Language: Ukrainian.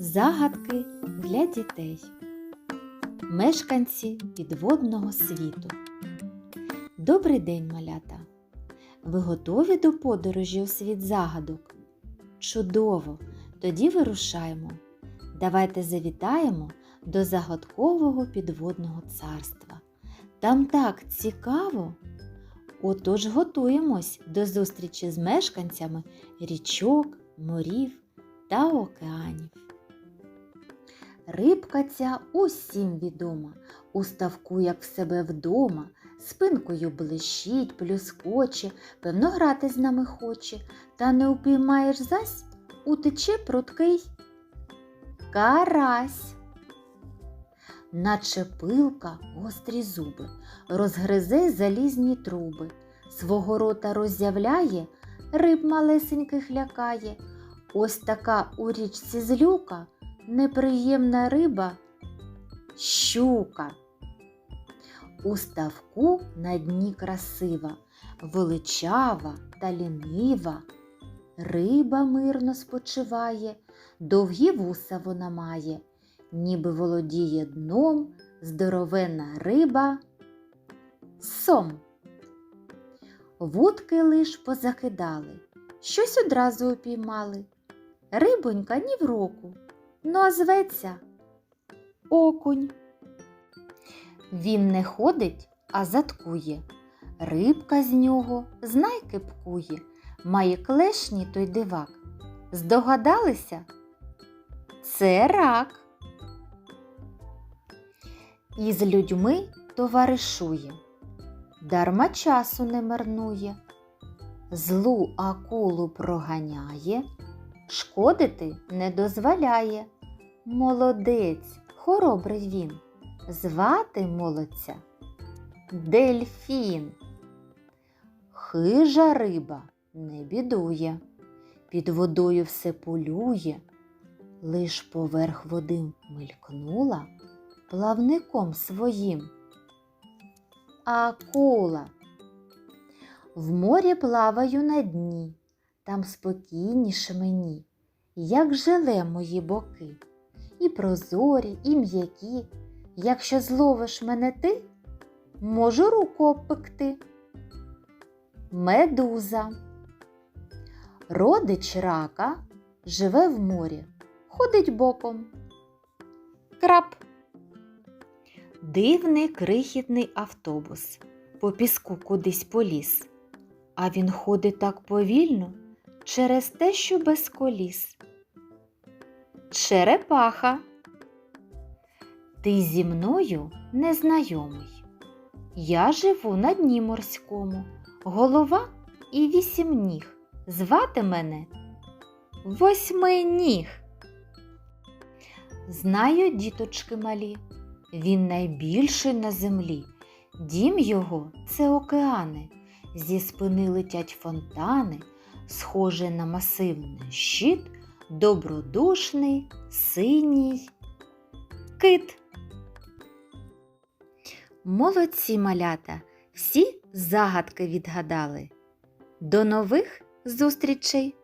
Загадки для дітей. Мешканці підводного світу. Добрий день, малята! Ви готові до подорожі у світ загадок? Чудово! Тоді вирушаємо. Давайте завітаємо до загадкового підводного царства. Там так цікаво. Отож готуємось до зустрічі з мешканцями річок, морів та океанів. Рибка ця усім відома, у ставку, як в себе вдома, спинкою блищить, плюскоче, певно, грати з нами хоче, та не упіймаєш зась, утече пруткий. Карась. Наче пилка гострі зуби, розгризе залізні труби, свого рота роззявляє, риб малесеньких лякає. Ось така у річці злюка, неприємна риба щука. У ставку на дні красива, величава та лінива. Риба мирно спочиває, довгі вуса вона має, ніби володіє дном здоровенна риба сом. Вудки лиш позакидали, щось одразу упіймали. Рибонька ні в року, ну а зветься окунь. Він не ходить, а заткує. Рибка з нього знай кипкує, має клешні той дивак. Здогадалися? Це рак. І з людьми товаришує, дарма часу не марнує, злу акулу проганяє, шкодити не дозволяє. Молодець, хоробрий він, звати молодця Дельфін. Хижа риба не бідує, під водою все полює, лиш поверх води мелькнула плавником своїм. Акула. В морі плаваю на дні, там спокійніше мені, як желе мої боки, і прозорі, і м'які. Якщо зловиш мене ти, можу руку обпекти. Медуза. Родич рака живе в морі, ходить боком. Краб. Дивний крихітний автобус по піску кудись поліз, а він ходить так повільно через те, що без коліс. Черепаха. Ти зі мною незнайомий. Я живу на дні морському, голова і вісім ніг. Звати мене восьминіг. Знаю, діточки малі, він найбільший на землі. Дім його це океани, зі спини летять фонтани, схоже на масивний щит, добродушний, синій кит. Молодці малята, всі загадки відгадали. До нових зустрічей!